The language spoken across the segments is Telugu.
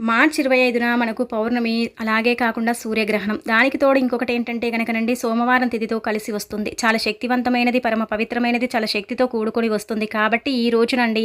మార్చి ఇరవై ఐదున మనకు పౌర్ణమి అలాగే కాకుండా సూర్యగ్రహణం. దానికి తోడు ఇంకొకటి ఏంటంటే కనుకనండి సోమవారం తిథితో కలిసి వస్తుంది. చాలా శక్తివంతమైనది పరమ పవిత్రమైనది చాలా శక్తితో కూడుకొని వస్తుంది. కాబట్టి ఈ రోజునండి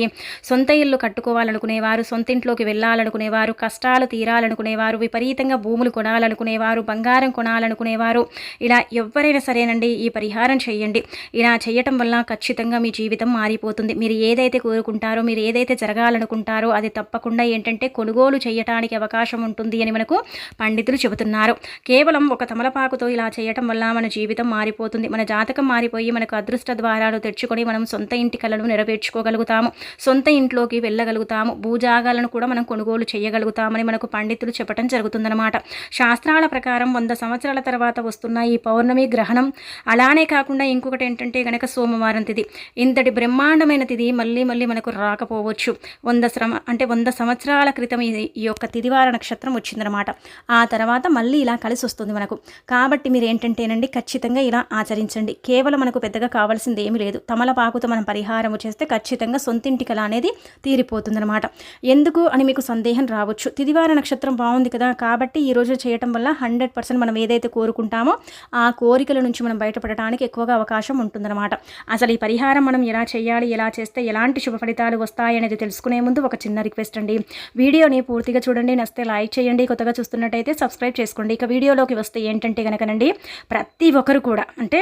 సొంత ఇల్లు కట్టుకోవాలనుకునేవారు సొంత ఇంట్లోకి వెళ్ళాలనుకునేవారు కష్టాలు తీరాలనుకునేవారు విపరీతంగా భూములు కొనాలనుకునేవారు బంగారం కొనాలనుకునేవారు. ఇలా ఎవరైనా సరేనండి ఈ పరిహారం చేయండి. ఇలా చేయటం వల్ల ఖచ్చితంగా మీ జీవితం మారిపోతుంది. మీరు ఏదైతే కోరుకుంటారో మీరు ఏదైతే జరగాలనుకుంటారో అది తప్పకుండా ఏంటంటే కొనుగోలు చేయ చేయటానికి అవకాశం ఉంటుంది అని మనకు పండితులు చెబుతున్నారు. కేవలం ఒక తమలపాకుతో ఇలా చేయటం వల్ల మన జీవితం మారిపోతుంది. మన జాతకం మారిపోయి మనకు అదృష్ట ద్వారాలు తెచ్చుకొని మనం సొంత ఇంటి కళను నెరవేర్చుకోగలుగుతాము. సొంత ఇంట్లోకి వెళ్ళగలుగుతాము. భూజాగాలను కూడా మనం కొనుగోలు చేయగలుగుతామని మనకు పండితులు చెప్పడం జరుగుతుందన్నమాట. శాస్త్రాల ప్రకారం వంద సంవత్సరాల తర్వాత వస్తున్న ఈ పౌర్ణమి గ్రహణం అలానే కాకుండా ఇంకొకటి ఏంటంటే గనక సోమవారం తిది. ఇంతటి బ్రహ్మాండమైన తిది మళ్ళీ మళ్ళీ మనకు రాకపోవచ్చు. వంద శ్రమ అంటే వంద సంవత్సరాల క్రితం ఈ యొక్క తిదివార నక్షత్రం వచ్చిందనమాట ఆ తర్వాత మళ్ళీ ఇలా కలిసి వస్తుంది మనకు. కాబట్టి మీరు ఏంటంటేనండి ఖచ్చితంగా ఇలా ఆచరించండి. కేవలం మనకు పెద్దగా కావాల్సింది ఏమీ లేదు. తమలపాకుతో మనం పరిహారం చేస్తే ఖచ్చితంగా సొంతింటి కళ అనేది తీరిపోతుందనమాట ఎందుకు అని మీకు సందేహం రావచ్చు. తిదివార నక్షత్రం బాగుంది కదా కాబట్టి ఈ రోజు చేయటం వల్ల హండ్రెడ్ పర్సెంట్ మనం ఏదైతే కోరుకుంటామో ఆ కోరికల నుంచి మనం బయటపడటానికి ఎక్కువగా అవకాశం ఉంటుందన్నమాట. అసలు ఈ పరిహారం మనం ఎలా చేయాలి ఎలా చేస్తే ఎలాంటి శుభ ఫలితాలు వస్తాయనేది తెలుసుకునే ముందు ఒక చిన్న రిక్వెస్ట్ అండి. వీడియోని పూర్తిగా పూర్తిగా చూడండి నస్తే లైక్ చేయండి కొత్తగా చూస్తున్నట్టయితే సబ్స్క్రైబ్ చేసుకోండి. ఇక వీడియోలోకి వస్తే ఏంటంటే కనుకనండి ప్రతి ఒక్కరు కూడా అంటే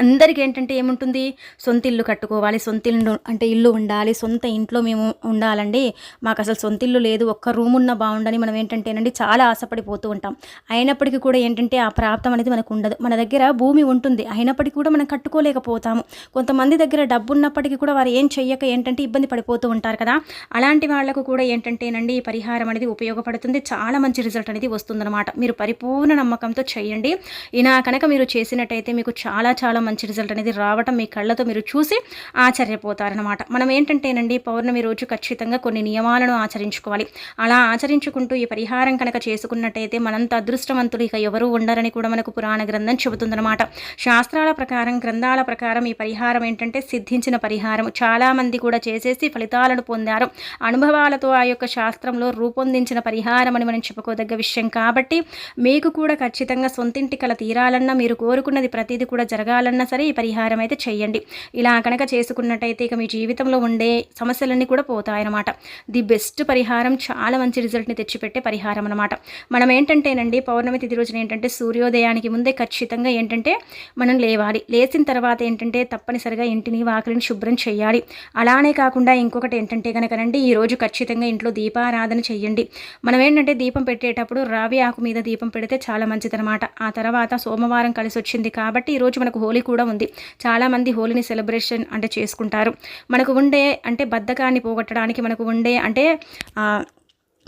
అందరికీ ఏంటంటే ఏముంటుంది? సొంత ఇల్లు కట్టుకోవాలి సొంత ఇల్లు అంటే ఇల్లు ఉండాలి సొంత ఇంట్లో మేము ఉండాలండి. మాకు అసలు సొంత ఇల్లు లేదు ఒక్క రూమ్ ఉన్న బాగుండని మనం ఏంటంటేనండి చాలా ఆశపడిపోతూ ఉంటాం. అయినప్పటికీ కూడా ఏంటంటే ఆ ప్రాప్తం అనేది మనకు ఉండదు. మన దగ్గర భూమి ఉంటుంది అయినప్పటికీ కూడా మనం కట్టుకోలేకపోతాము. కొంతమంది దగ్గర డబ్బు ఉన్నప్పటికీ కూడా వారు ఏం చెయ్యక ఏంటంటే ఇబ్బంది పడిపోతూ ఉంటారు కదా. అలాంటి వాళ్ళకు కూడా ఏంటంటేనండి ఈ పరిహారం అనేది ఉపయోగపడుతుంది. చాలా మంచి రిజల్ట్ అనేది వస్తుందన్నమాట. మీరు పరిపూర్ణ నమ్మకంతో చేయండి. ఇలా కనుక మీరు చేసినట్టయితే మీకు చాలా చాలా చాలా మంచి రిజల్ట్ అనేది రావటం మీ కళ్ళతో మీరు చూసి ఆశ్చర్యపోతారనమాట మనం ఏంటంటేనండి పౌర్ణమి రోజు ఖచ్చితంగా కొన్ని నియమాలను ఆచరించుకోవాలి. అలా ఆచరించుకుంటూ ఈ పరిహారం కనుక చేసుకున్నట్టయితే మనంత అదృష్టవంతులు ఇక ఎవరు ఉండరని కూడా మనకు పురాణ గ్రంథం చెబుతుందన్నమాట. శాస్త్రాల ప్రకారం గ్రంథాల ప్రకారం ఈ పరిహారం ఏంటంటే సిద్ధించిన పరిహారం. చాలామంది కూడా చేసేసి ఫలితాలను పొందారు. అనుభవాలతో ఆ యొక్క శాస్త్రంలో రూపొందించిన పరిహారం అని మనం చెప్పుకోదగ్గ విషయం కాబట్టి మీకు కూడా ఖచ్చితంగా సొంతింటి కల తీరాలన్నా మీరు కోరుకున్నది ప్రతిదీ కూడా జరగాలి. కావాలన్నా సరే ఈ పరిహారం అయితే చేయండి. ఇలా కనుక చేసుకున్నట్టయితే ఇక మీ జీవితంలో ఉండే సమస్యలన్నీ కూడా పోతాయన్నమాట. ది బెస్ట్ పరిహారం చాలా మంచి రిజల్ట్ని తెచ్చిపెట్టే పరిహారం అనమాట మనం ఏంటంటేనండి పౌర్ణమి తిథి రోజున ఏంటంటే సూర్యోదయానికి ముందే ఖచ్చితంగా ఏంటంటే మనం లేవాలి. లేచిన తర్వాత ఏంటంటే తప్పనిసరిగా ఇంటిని వాకిలిని శుభ్రం చేయాలి. అలానే కాకుండా ఇంకొకటి ఏంటంటే కనుకనండి ఈరోజు ఖచ్చితంగా ఇంట్లో దీపారాధన చేయండి. మనం ఏంటంటే దీపం పెట్టేటప్పుడు రావి ఆకు మీద దీపం పెడితే చాలా మంచిదనమాట ఆ తర్వాత సోమవారం కలిసి వచ్చింది కాబట్టి ఈరోజు మనకు హోలీ కూడా ఉంది. చాలామంది హోలీని సెలబ్రేషన్ అంటే చేసుకుంటారు. మనకు ఉండే అంటే బద్ధకాన్ని పోగొట్టడానికి మనకు ఉండే అంటే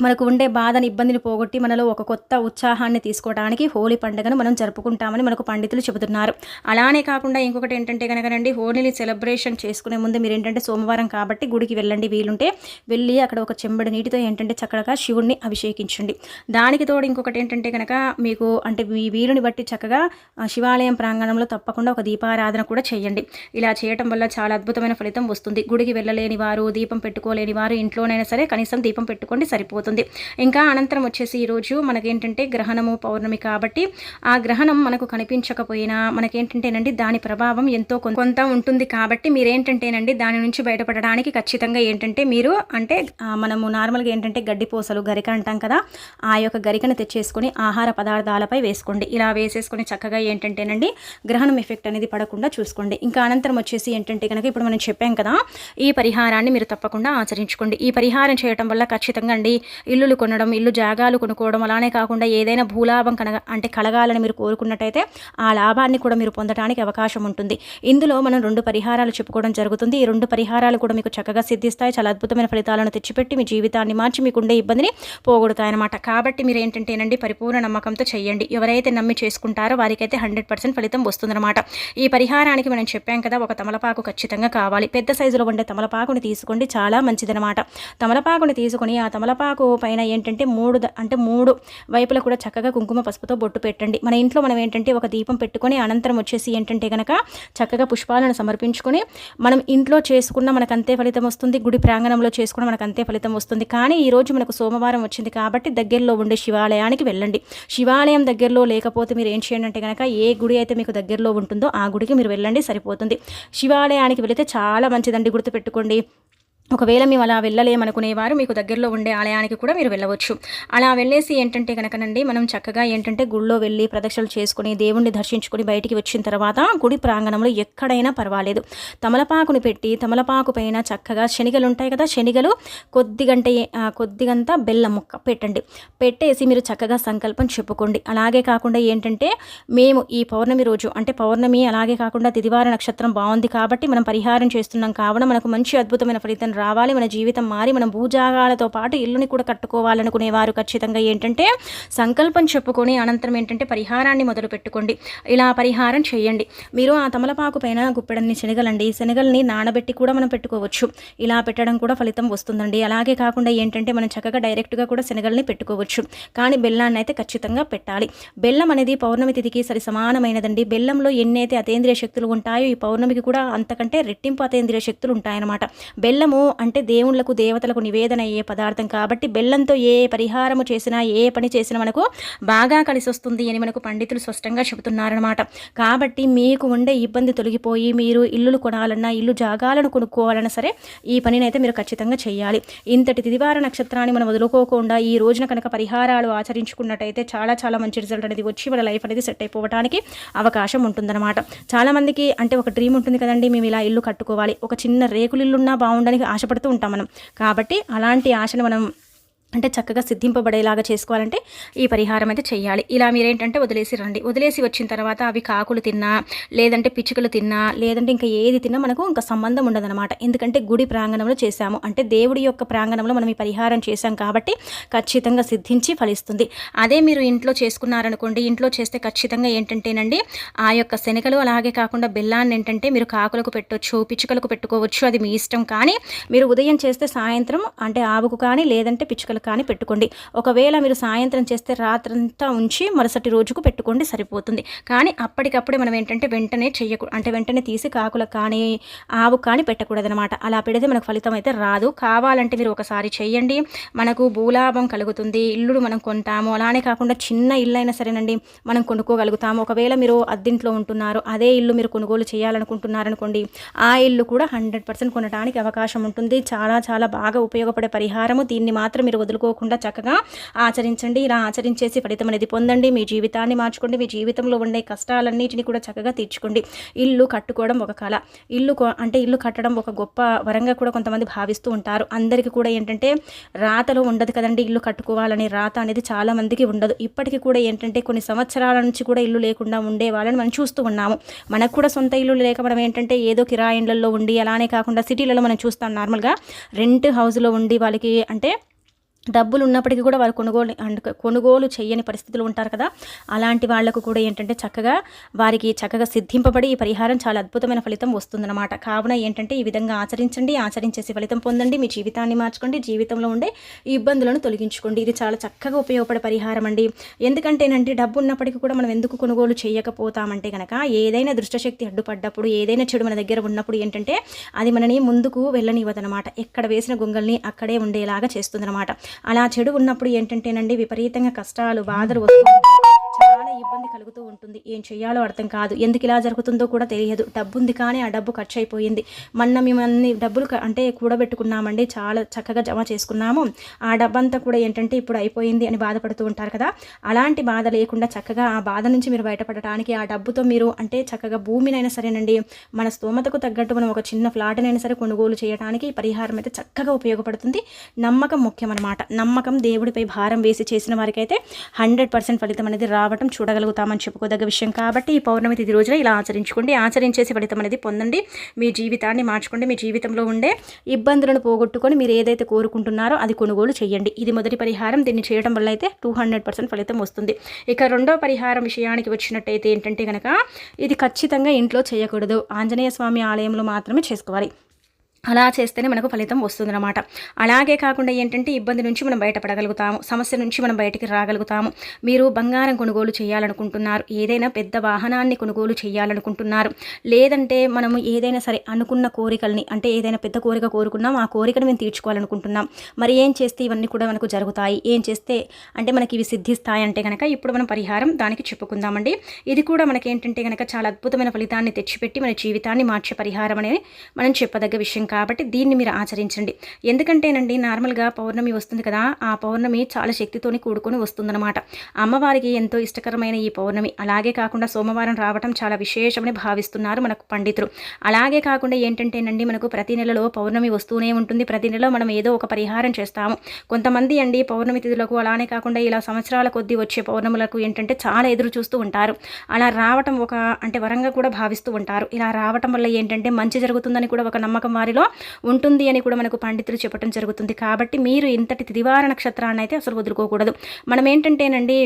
మనకు ఉండే బాధని ఇబ్బందిని పోగొట్టి మనలో ఒక కొత్త ఉత్సాహాన్ని తీసుకోవడానికి హోలీ పండుగను మనం జరుపుకుంటామని మనకు పండితులు చెబుతున్నారు. అలానే కాకుండా ఇంకొకటి ఏంటంటే కనుకనండి హోలీని సెలబ్రేషన్ చేసుకునే ముందు మీరు ఏంటంటే సోమవారం కాబట్టి గుడికి వెళ్ళండి. వీలుంటే వెళ్ళి అక్కడ ఒక చెంబడి నీటితో ఏంటంటే చక్కగా శివుణ్ణి అభిషేకించండి. దానికి తోడు ఇంకొకటి ఏంటంటే కనుక మీకు అంటే మీ వీలుని బట్టి చక్కగా శివాలయం ప్రాంగణంలో తప్పకుండా ఒక దీపారాధన కూడా చేయండి. ఇలా చేయటం వల్ల చాలా అద్భుతమైన ఫలితం వస్తుంది. గుడికి వెళ్ళలేని వారు దీపం పెట్టుకోలేని వారు ఇంట్లోనైనా సరే కనీసం దీపం పెట్టుకోండి సరిపోతుంది. అవుతుంది ఇంకా అనంతరం వచ్చేసి ఈరోజు మనకేంటంటే గ్రహణము పౌర్ణమి కాబట్టి ఆ గ్రహణం మనకు కనిపించకపోయినా మనకేంటంటేనండి దాని ప్రభావం ఎంతో కొంత ఉంటుంది కాబట్టి మీరేంటంటేనండి దాని నుంచి బయటపడడానికి ఖచ్చితంగా ఏంటంటే మీరు అంటే మనము నార్మల్గా ఏంటంటే గడ్డిపోసలు గరిక అంటాం కదా ఆ యొక్క గరికను తెచ్చేసుకొని ఆహార పదార్థాలపై వేసుకోండి. ఇలా వేసేసుకొని చక్కగా ఏంటంటేనండి గ్రహణం ఎఫెక్ట్ అనేది పడకుండా చూసుకోండి. ఇంకా అనంతరం వచ్చేసి ఏంటంటే కనుక ఇప్పుడు మనం చెప్పాం కదా ఈ పరిహారాన్ని మీరు తప్పకుండా ఆచరించుకోండి. ఈ పరిహారం చేయడం వల్ల ఖచ్చితంగా అండి ఇల్లులు కొనడం ఇల్లు జాగాలు కొనుక్కోవడం అలానే కాకుండా ఏదైనా భూలాభం కనగ అంటే కలగాలని మీరు కోరుకున్నట్టయితే ఆ లాభాన్ని కూడా మీరు పొందడానికి అవకాశం ఉంటుంది. ఇందులో మనం రెండు పరిహారాలు చెప్పుకోవడం జరుగుతుంది. ఈ రెండు పరిహారాలు కూడా మీకు చక్కగా సిద్ధిస్తాయి. చాలా అద్భుతమైన ఫలితాలను తెచ్చిపెట్టి మీ జీవితాన్ని మార్చి మీకుండే ఇబ్బందిని పోగొడతాయన్నమాట. కాబట్టి మీరు ఏంటంటేనండి పరిపూర్ణ నమ్మకంతో చేయండి ఎవరైతే నమ్మి చేసుకుంటారో వారికైతే హండ్రెడ్ పర్సెంట్ ఫలితం వస్తుందన్నమాట. ఈ పరిహారానికి మనం చెప్పాం కదా ఒక తమలపాకు ఖచ్చితంగా కావాలి. పెద్ద సైజులో ఉండే తమలపాకుని తీసుకోండి. చాలా మంచిదనమాట తమలపాకుని తీసుకొని ఆ తమలపాకు తమలపాకు పైన ఏంటంటే మూడు అంటే మూడు వైపులా కూడా చక్కగా కుంకుమ పసుపుతో బొట్టు పెట్టండి. మన ఇంట్లో మనం ఏంటంటే ఒక దీపం పెట్టుకొని అనంతరం వచ్చేసి ఏంటంటే కనుక చక్కగా పుష్పాలను సమర్పించుకొని మనం ఇంట్లో చేసుకున్న మనకు అంతే ఫలితం వస్తుంది గుడి ప్రాంగణంలో చేసుకున్న మనకు అంతే ఫలితం వస్తుంది. కానీ ఈరోజు మనకు సోమవారం వచ్చింది కాబట్టి దగ్గరలో ఉండే శివాలయానికి వెళ్ళండి. శివాలయం దగ్గరలో లేకపోతే మీరు ఏం చేయండి అంటే కనుక ఏ గుడి అయితే మీకు దగ్గరలో ఉంటుందో ఆ గుడికి మీరు వెళ్ళండి సరిపోతుంది. శివాలయానికి వెళితే చాలా మంచిదండి గుర్తుపెట్టుకోండి. ఒకవేళ మేము అలా వెళ్ళలేమనుకునేవారు మీకు దగ్గరలో ఉండే ఆలయానికి కూడా మీరు వెళ్ళవచ్చు. అలా వెళ్ళేసి ఏంటంటే కనుకనండి మనం చక్కగా ఏంటంటే గుళ్ళో వెళ్ళి ప్రదక్షిణలు చేసుకుని దేవుణ్ణి దర్శించుకుని బయటికి వచ్చిన తర్వాత గుడి ప్రాంగణంలో ఎక్కడైనా పర్వాలేదు. తమలపాకుని పెట్టి తమలపాకు పైన చక్కగా శనిగలు ఉంటాయి కదా శనిగలు కొద్దిగంట ఆ, కొద్దిగంత బెల్లం ముక్క పెట్టండి. పెట్టేసి మీరు చక్కగా సంకల్పం చెప్పుకోండి. అలాగే కాకుండా ఏంటంటే మేము ఈ పౌర్ణమి రోజు అంటే పౌర్ణమి అలాగే కాకుండా తిదివార నక్షత్రం బాగుంది కాబట్టి మనం పరిహారం చేస్తున్నాం కావడం మనకు మంచి అద్భుతమైన ఫలితం రావాలి మన జీవితం మారి మనం భూజాగాలతో పాటు ఇల్లుని కూడా కట్టుకోవాలనుకునేవారు ఖచ్చితంగా ఏంటంటే సంకల్పం చెప్పుకొని అనంతరం ఏంటంటే పరిహారాన్ని మొదలు పెట్టుకోండి. ఇలా పరిహారం చేయండి. మీరు ఆ తమలపాకు పైన గుప్పెడన్ని శనగలండి. శనగల్ని నానబెట్టి కూడా మనం పెట్టుకోవచ్చు. ఇలా పెట్టడం కూడా ఫలితం వస్తుందండి. అలాగే కాకుండా ఏంటంటే మనం చక్కగా డైరెక్ట్గా కూడా శనగల్ని పెట్టుకోవచ్చు. కానీ బెల్లాన్ని అయితే ఖచ్చితంగా పెట్టాలి. బెల్లం అనేది పౌర్ణమి తిథికి సరి సమానమైనదండి. బెల్లంలో ఎన్నైతే అతేంద్రియ శక్తులు ఉంటాయో ఈ పౌర్ణమికి కూడా అంతకంటే రెట్టింపు అతేంద్రియ శక్తులు ఉంటాయన్నమాట. బెల్లము అంటే దేవుళ్ళకు దేవతలకు నివేదన అయ్యే పదార్థం కాబట్టి బెల్లంతో ఏ పరిహారము చేసినా ఏ పని చేసినా మనకు బాగా కలిసి వస్తుంది అని మనకు పండితులు స్పష్టంగా చెబుతున్నారనమాట కాబట్టి మీకు ఉండే ఇబ్బంది తొలగిపోయి మీరు ఇల్లులు కొనాలన్నా ఇల్లు జాగాలను కొనుక్కోవాలన్నా సరే ఈ పనినైతే మీరు ఖచ్చితంగా చేయాలి. ఇంతటి తిదివార నక్షత్రాన్ని మనం వదులుకోకుండా ఈ రోజున కనుక పరిహారాలు ఆచరించుకున్నట్టయితే చాలా చాలా మంచి రిజల్ట్ అనేది వచ్చి మన లైఫ్ అనేది సెట్ అయిపోవడానికి అవకాశం ఉంటుందన్నమాట. చాలామందికి అంటే ఒక డ్రీమ్ ఉంటుంది కదండి మేము ఇలా ఇల్లు కట్టుకోవాలి. ఒక చిన్న రేకులు ఇల్లున్నా బాగుండడానికి ఆశపడుతూ ఉంటాం మనం. కాబట్టి అలాంటి ఆశను మనం అంటే చక్కగా సిద్ధింపబడేలాగా చేసుకోవాలంటే ఈ పరిహారం అయితే చేయాలి ఇలా మీరేంటంటే వదిలేసి రండి. వదిలేసి వచ్చిన తర్వాత అవి కాకులు తిన్నా లేదంటే పిచ్చుకలు తిన్నా లేదంటే ఇంకా ఏది తిన్నా మనకు ఇంకా సంబంధం ఉండదన్నమాట. ఎందుకంటే గుడి ప్రాంగణంలో చేశాము. అంటే దేవుడి యొక్క ప్రాంగణంలో మనం ఈ పరిహారం చేశాం కాబట్టి ఖచ్చితంగా సిద్ధించి ఫలిస్తుంది. అదే మీరు ఇంట్లో చేసుకున్నారనుకోండి ఇంట్లో చేస్తే ఖచ్చితంగా ఏంటంటేనండి ఆ యొక్క శనగలు అలాగే కాకుండా బెల్లాన్ని ఏంటంటే మీరు కాకులకు పెట్టొచ్చు పిచ్చుకలకు పెట్టుకోవచ్చు అది మీ ఇష్టం. కానీ మీరు ఉదయం చేస్తే సాయంత్రం అంటే ఆవుకు కానీ లేదంటే పిచ్చుకలకు కానీ పెట్టుకోండి. ఒకవేళ మీరు సాయంత్రం చేస్తే రాత్రంతా ఉంచి మరుసటి రోజుకు పెట్టుకోండి సరిపోతుంది. కానీ అప్పటికప్పుడే మనం ఏంటంటే వెంటనే చేయకూడదు అంటే వెంటనే తీసి కాకులకు కానీ ఆవు కానీ పెట్టకూడదనమాట అలా పెడితే మనకు ఫలితం అయితే రాదు. కావాలంటే మీరు ఒకసారి చేయండి మనకు భూలాభం కలుగుతుంది. ఇల్లుడు మనం కొంటాము. అలానే కాకుండా చిన్న ఇల్లు అయినా సరేనండి మనం కొనుక్కోగలుగుతాము. ఒకవేళ మీరు అద్దెంట్లో ఉంటున్నారు అదే ఇల్లు మీరు కొనుగోలు చేయాలనుకుంటున్నారనుకోండి ఆ ఇల్లు కూడా హండ్రెడ్ పర్సెంట్ కొనడానికి అవకాశం ఉంటుంది. చాలా చాలా బాగా ఉపయోగపడే పరిహారము. దీన్ని మాత్రం మీరు వదులుకోకుండా చక్కగా ఆచరించండి. ఇలా ఆచరించేసి ఫలితం అనేది పొందండి. మీ జీవితాన్ని మార్చుకోండి. మీ జీవితంలో ఉండే కష్టాలన్నిటిని కూడా చక్కగా తీర్చుకోండి. ఇల్లు కట్టుకోవడం ఒక కళ. ఇల్లు అంటే ఇల్లు కట్టడం ఒక గొప్ప వరంగా కూడా కొంతమంది భావిస్తూ ఉంటారు. అందరికీ కూడా ఏంటంటే రాతలో ఉండదు కదండి ఇల్లు కట్టుకోవాలనే. రాత అనేది చాలా మందికి ఉండదు. ఇప్పటికీ కూడా ఏంటంటే కొన్ని సంవత్సరాల నుంచి కూడా ఇల్లు లేకుండా ఉండే వాళ్ళని మనం చూస్తూ ఉన్నాము. మనకు కూడా సొంత ఇల్లు లేక మనం ఏంటంటే ఏదో కిరాయి ఉండి అలానే కాకుండా సిటీలలో మనం చూస్తాం నార్మల్గా. రెంట్ హౌస్లో ఉండి వాళ్ళకి అంటే డబ్బులు ఉన్నప్పటికీ కూడా వారు కొనుగోలు అండ్ కొనుగోలు చేయని పరిస్థితులు ఉంటారు కదా. అలాంటి వాళ్ళకు కూడా ఏంటంటే చక్కగా వారికి చక్కగా సిద్ధింపబడి ఈ పరిహారం చాలా అద్భుతమైన ఫలితం వస్తుందన్నమాట. కావున ఏంటంటే ఈ విధంగా ఆచరించండి ఆచరించేసి ఫలితం పొందండి మీ జీవితాన్ని మార్చుకోండి జీవితంలో ఉండే ఈ ఇబ్బందులను తొలగించుకోండి. ఇది చాలా చక్కగా ఉపయోగపడే పరిహారం అండి. ఎందుకంటేనంటే డబ్బు ఉన్నప్పటికీ కూడా మనం ఎందుకు కొనుగోలు చేయకపోతామంటే కనుక ఏదైనా దృష్టశక్తి అడ్డుపడ్డప్పుడు ఏదైనా చెడు మన దగ్గర ఉన్నప్పుడు ఏంటంటే అది మనని ముందుకు వెళ్ళనివ్వదనమాట ఎక్కడ వేసిన గొంగల్ని అక్కడే ఉండేలాగా చేస్తుందన్నమాట. అలా చెడు ఉన్నప్పుడు ఏంటంటేనండి విపరీతంగా కష్టాలు బాధలు వస్తూ ఏం చేయాలో అర్థం కాదు. ఎందుకు ఇలా జరుగుతుందో కూడా తెలియదు. డబ్బు ఉంది కానీ ఆ డబ్బు ఖర్చు అయిపోయింది మొన్న మేమన్ని డబ్బులు అంటే కూడబెట్టుకున్నామండి. చాలా చక్కగా జమ చేసుకున్నాము. ఆ డబ్బంతా కూడా ఏంటంటే ఇప్పుడు అయిపోయింది అని బాధపడుతూ ఉంటారు కదా. అలాంటి బాధ లేకుండా చక్కగా ఆ బాధ నుంచి మీరు బయటపడటానికి ఆ డబ్బుతో మీరు అంటే చక్కగా భూమినైనా సరేనండి మన స్తోమతకు తగ్గట్టు మనం ఒక చిన్న ఫ్లాట్నైనా సరే కొనుగోలు చేయడానికి ఈ పరిహారం అయితే చక్కగా ఉపయోగపడుతుంది. నమ్మకం ముఖ్యం అనమాట నమ్మకం దేవుడిపై భారం వేసి చేసిన వారికైతే హండ్రెడ్ పర్సెంట్ ఫలితం అనేది రావటం చూడగలుగుతామని చెప్పుకోదగ్గ విషయం. విషయం కాబట్టి ఈ పౌర్ణమి తిథి రోజున ఇలా ఆచరించుకోండి. ఆచరించేసి ఫలితం అనేది పొందండి. మీ జీవితాన్ని మార్చుకోండి. మీ జీవితంలో ఉండే ఇబ్బందులను పోగొట్టుకొని మీరు ఏదైతే కోరుకుంటున్నారో అది కొనుగోలు చేయండి. ఇది మొదటి పరిహారం. దీన్ని చేయడం వల్ల అయితే టూ హండ్రెడ్ పర్సెంట్ ఫలితం వస్తుంది. ఇక రెండో పరిహారం విషయానికి వచ్చినట్టయితే ఏంటంటే కనుక ఇది ఖచ్చితంగా ఇంట్లో చేయకూడదు. ఆంజనేయ స్వామి ఆలయంలో మాత్రమే చేసుకోవాలి. అలా చేస్తేనే మనకు ఫలితం వస్తుందన్నమాట. అలాగే కాకుండా ఏంటంటే ఇబ్బంది నుంచి మనం బయటపడగలుగుతాము సమస్య నుంచి మనం బయటికి రాగలుగుతాము. మీరు బంగారం కొనుగోలు చేయాలనుకుంటున్నారు ఏదైనా పెద్ద వాహనాన్ని కొనుగోలు చేయాలనుకుంటున్నారు. లేదంటే మనము ఏదైనా సరే అనుకున్న కోరికల్ని అంటే ఏదైనా పెద్ద కోరిక కోరుకున్నాం ఆ కోరికను మేము తీర్చుకోవాలనుకుంటున్నాం. మరి ఏం చేస్తే ఇవన్నీ కూడా మనకు జరుగుతాయి? ఏం చేస్తే అంటే మనకి ఇవి సిద్ధిస్తాయి అంటే కనుక ఇప్పుడు మనం పరిహారం దానికి చెప్పుకుందామండి. ఇది కూడా మనకేంటంటే కనుక చాలా అద్భుతమైన ఫలితాన్ని తెచ్చిపెట్టి మన జీవితాన్ని మార్చే పరిహారం అనేది మనం చెప్పదగ్గ విషయం కాబట్టి దీన్ని మీరు ఆచరించండి. ఎందుకంటేనండి నార్మల్గా పౌర్ణమి వస్తుంది కదా ఆ పౌర్ణమి చాలా శక్తితోని కూడుకొని వస్తుందన్నమాట. అమ్మవారికి ఎంతో ఇష్టకరమైన ఈ పౌర్ణమి. అలాగే కాకుండా సోమవారం రావటం చాలా విశేషమని భావిస్తున్నారు మనకు పండితులు. అలాగే కాకుండా ఏంటంటేనండి మనకు ప్రతి నెలలో పౌర్ణమి వస్తూనే ఉంటుంది. ప్రతి నెలలో మనం ఏదో ఒక పరిహారం చేస్తాము. కొంతమంది అండి పౌర్ణమి తిథులకు అలానే కాకుండా ఇలా సంవత్సరాల కొద్దీ వచ్చే పౌర్ణములకు ఏంటంటే చాలా ఎదురు చూస్తూ ఉంటారు. అలా రావటం ఒక అంటే వరంగా కూడా భావిస్తూ ఉంటారు. ఇలా రావటం వల్ల ఏంటంటే మంచి జరుగుతుందని కూడా ఒక నమ్మకం వారిలో ఉంటుంది అని కూడా మనకు పండితులు చెప్పడం జరుగుతుంది. కాబట్టి మీరు ఇంతటి తిదివార నక్షత్రాన్ని అయితే అసలు వదులుకోకూడదు. మనం ఏంటంటేనండి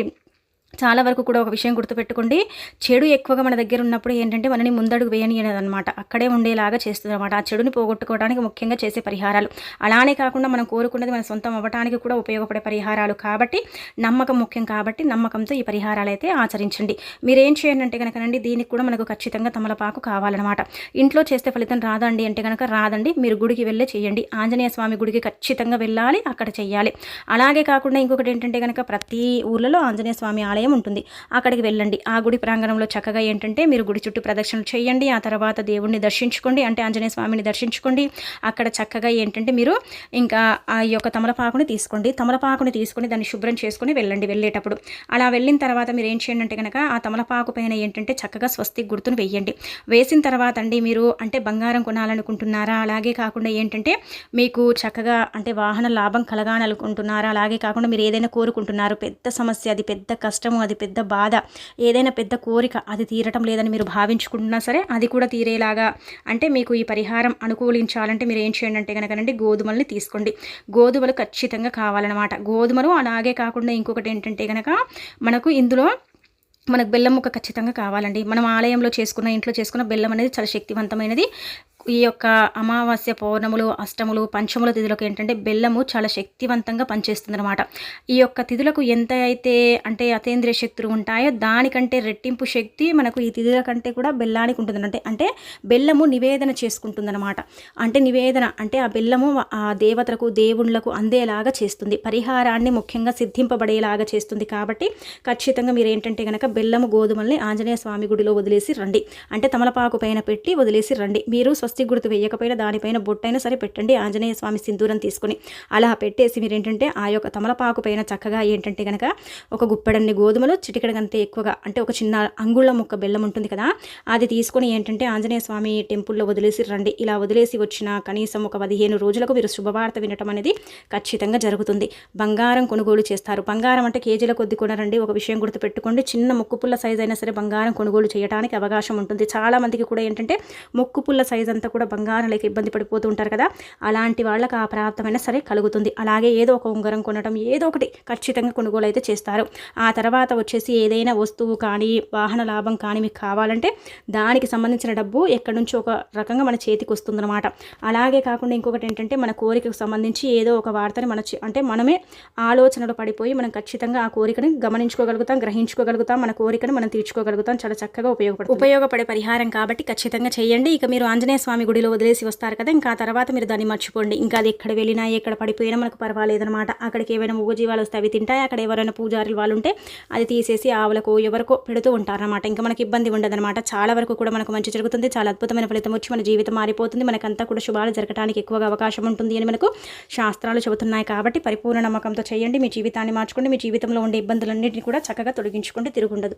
చాలా వరకు కూడా ఒక విషయం గుర్తుపెట్టుకోండి. చెడు ఎక్కువగా మన దగ్గర ఉన్నప్పుడు ఏంటంటే మనని ముందడుగు వేయనియనది అనమాట అక్కడే ఉండేలాగా చేస్తుంది అనమాట ఆ చెడుని పోగొట్టుకోవడానికి ముఖ్యంగా చేసే పరిహారాలు. అలానే కాకుండా మనం కోరుకున్నది మన సొంతం అవ్వడానికి కూడా ఉపయోగపడే పరిహారాలు కాబట్టి నమ్మకం ముఖ్యం కాబట్టి నమ్మకంతో ఈ పరిహారాలు అయితే ఆచరించండి. మీరు ఏం చేయండి అంటే కనుకనండి దీనికి కూడా మనకు ఖచ్చితంగా తమలపాకు కావాలన్నమాట. ఇంట్లో చేస్తే ఫలితం రాదండి అంటే కనుక రాదండి మీరు గుడికి వెళ్ళే చేయండి. ఆంజనేయ స్వామి గుడికి ఖచ్చితంగా వెళ్ళాలి అక్కడ చేయాలి అలాగే కాకుండా ఇంకొకటి ఏంటంటే కనుక ప్రతి ఊర్లలో ఆంజనేయ స్వామి ఆలయం ఆలయం ఉంటుంది. అక్కడికి వెళ్ళండి. ఆ గుడి ప్రాంగణంలో చక్కగా ఏంటంటే మీరు గుడి చుట్టూ ప్రదక్షిణలు చేయండి. ఆ తర్వాత దేవుణ్ణి దర్శించుకోండి. అంటే ఆంజనేయ స్వామిని దర్శించుకోండి. అక్కడ చక్కగా ఏంటంటే మీరు ఇంకా ఆ యొక్క తమలపాకుని తీసుకోండి. తమలపాకుని తీసుకొని దాన్ని శుభ్రం చేసుకుని వెళ్ళండి వెళ్ళేటప్పుడు. అలా వెళ్ళిన తర్వాత మీరు ఏం చేయండి అంటే కనుక ఆ తమలపాకు పైన ఏంటంటే చక్కగా స్వస్తి గుర్తును వేయండి. వేసిన తర్వాత అండి మీరు అంటే బంగారం కొనాలనుకుంటున్నారా? అలాగే కాకుండా ఏంటంటే మీకు చక్కగా అంటే వాహన లాభం కలగాలనుకుంటున్నారా? అలాగే కాకుండా మీరు ఏదైనా కోరుకుంటున్నారు? పెద్ద సమస్య అది పెద్ద కష్టం కష్టము అది పెద్ద బాధ ఏదైనా పెద్ద కోరిక అది తీరటం లేదని మీరు భావించుకుంటున్నా సరే అది కూడా తీరేలాగా అంటే మీకు ఈ పరిహారం అనుకూలించాలంటే మీరు ఏం చేయండి అంటే కనుకనండి గోధుమల్ని తీసుకోండి. గోధుమలు ఖచ్చితంగా కావాలన్నమాట. గోధుమలు అలాగే కాకుండా ఇంకొకటి ఏంటంటే కనుక మనకు ఇందులో మనకు బెల్లం ముక్క ఖచ్చితంగా కావాలండి. మనం ఆలయంలో చేసుకున్న ఇంట్లో చేసుకున్న బెల్లం అనేది చాలా శక్తివంతమైనది. ఈ యొక్క అమావాస్య పౌర్ణములు అష్టములు పంచముల తిథులకు ఏంటంటే బెల్లము చాలా శక్తివంతంగా పనిచేస్తుంది అనమాట ఈ యొక్క తిథులకు ఎంత అయితే అంటే అతేంద్రియ శక్తులు ఉంటాయో దానికంటే రెట్టింపు శక్తి మనకు ఈ తిథుల కంటే కూడా బెల్లానికి ఉంటుంది. అంటే అంటే బెల్లము నివేదన చేసుకుంటుందన్నమాట. అంటే నివేదన అంటే ఆ బెల్లము ఆ దేవతలకు దేవుళ్ళకు అందేలాగా చేస్తుంది. పరిహారాన్ని ముఖ్యంగా సిద్ధింపబడేలాగా చేస్తుంది కాబట్టి ఖచ్చితంగా మీరు ఏంటంటే కనుక బెల్లము గోధుమల్ని ఆంజనేయ స్వామి గుడిలో వదిలేసి రండి. అంటే తమలపాకు పైన పెట్టి వదిలేసి రండి. మీరు స్వస్థ స్వస్తి గుర్తు వేయకపోయినా దానిపైన బొట్టైనా సరే పెట్టండి. ఆంజనేయ స్వామి సింధూరం తీసుకుని అలా పెట్టేసి మీరు ఏంటంటే ఆ యొక్క తమలపాకు పైన చక్కగా ఏంటంటే కనుక ఒక గుప్పెడన్ని గోధుమలు చిటికడగంతే ఎక్కువగా అంటే ఒక చిన్న అంగుళ్ళ ముక్క బెల్లం ఉంటుంది కదా అది తీసుకొని ఏంటంటే ఆంజనేయ స్వామి టెంపుల్లో వదిలేసి రండి. ఇలా వదిలేసి వచ్చిన కనీసం ఒక పదిహేను రోజులకు మీరు శుభవార్త వినటం అనేది ఖచ్చితంగా జరుగుతుంది. బంగారం కొనుగోలు చేస్తారు. బంగారం అంటే కేజీల కొద్ది కొనరండి. ఒక విషయం గుర్తుపెట్టుకోండి. చిన్న ముక్కు పుల్ల సైజ్ అయినా సరే బంగారం కొనుగోలు చేయడానికి అవకాశం ఉంటుంది. చాలామందికి కూడా ఏంటంటే ముక్కు పుల్ల సైజ్ అంతా కూడా బంగారం లేక ఇబ్బంది పడిపోతూ ఉంటారు కదా అలాంటి వాళ్ళకి ఆ ప్రాప్తమైన సరే కలుగుతుంది. అలాగే ఏదో ఒక ఉంగరం కొనడం ఏదో ఒకటి ఖచ్చితంగా కొనుగోలు అయితే చేస్తారు. ఆ తర్వాత వచ్చేసి ఏదైనా వస్తువు కానీ వాహన లాభం కానీ మీకు కావాలంటే దానికి సంబంధించిన డబ్బు ఎక్కడి నుంచి ఒక రకంగా మన చేతికి వస్తుందన్నమాట. అలాగే కాకుండా ఇంకొకటి ఏంటంటే మన కోరికకు సంబంధించి ఏదో ఒక వార్తని మన అంటే మనమే ఆలోచనలు పడిపోయి మనం ఖచ్చితంగా ఆ కోరికని గమనించుకోగలుగుతాం గ్రహించుకోగలుగుతాం మన కోరికను మనం తీర్చుకోగలుగుతాం. చాలా చక్కగా ఉపయోగపడు ఉపయోగపడే పరిహారం కాబట్టి ఖచ్చితంగా చేయండి. ఇక మీరు ఆంజనేయ స్వామి గుడిలో వదిలేసి వస్తారు కదా ఇంకా తర్వాత మీరు దాన్ని మర్చిపోండి. ఇంకా అది ఎక్కడ వెళ్ళినా ఎక్కడ పడిపోయినా మనకు పర్వాలేదనమాట అక్కడికి ఏమైనా మూగజీవాలు వస్తే అవి తింటాయి? అక్కడ ఎవరైనా పూజారులు వాళ్ళు ఉంటే అది తీసేసి ఆవులకు ఎవరికో పెడుతూ ఉంటారనమాట ఇంకా మనకి ఇబ్బంది ఉండదనమాట చాలా వరకు కూడా మనకు మంచి జరుగుతుంది. చాలా అద్భుతమైన ఫలితం వచ్చి మన జీవితం మారిపోతుంది. మనకంతా కూడా శుభాలు జరగడానికి ఎక్కువగా అవకాశం ఉంటుంది అని మనకు శాస్త్రాలు చెబుతున్నాయి కాబట్టి పరిపూర్ణ నమ్మకంతో చేయండి. మీ జీవితాన్ని మార్చుకోండి. మీ జీవితంలో ఉండే ఇబ్బందులన్నింటినీ కూడా చక్కగా తొలగించుకోండి. తిరుగుండదు.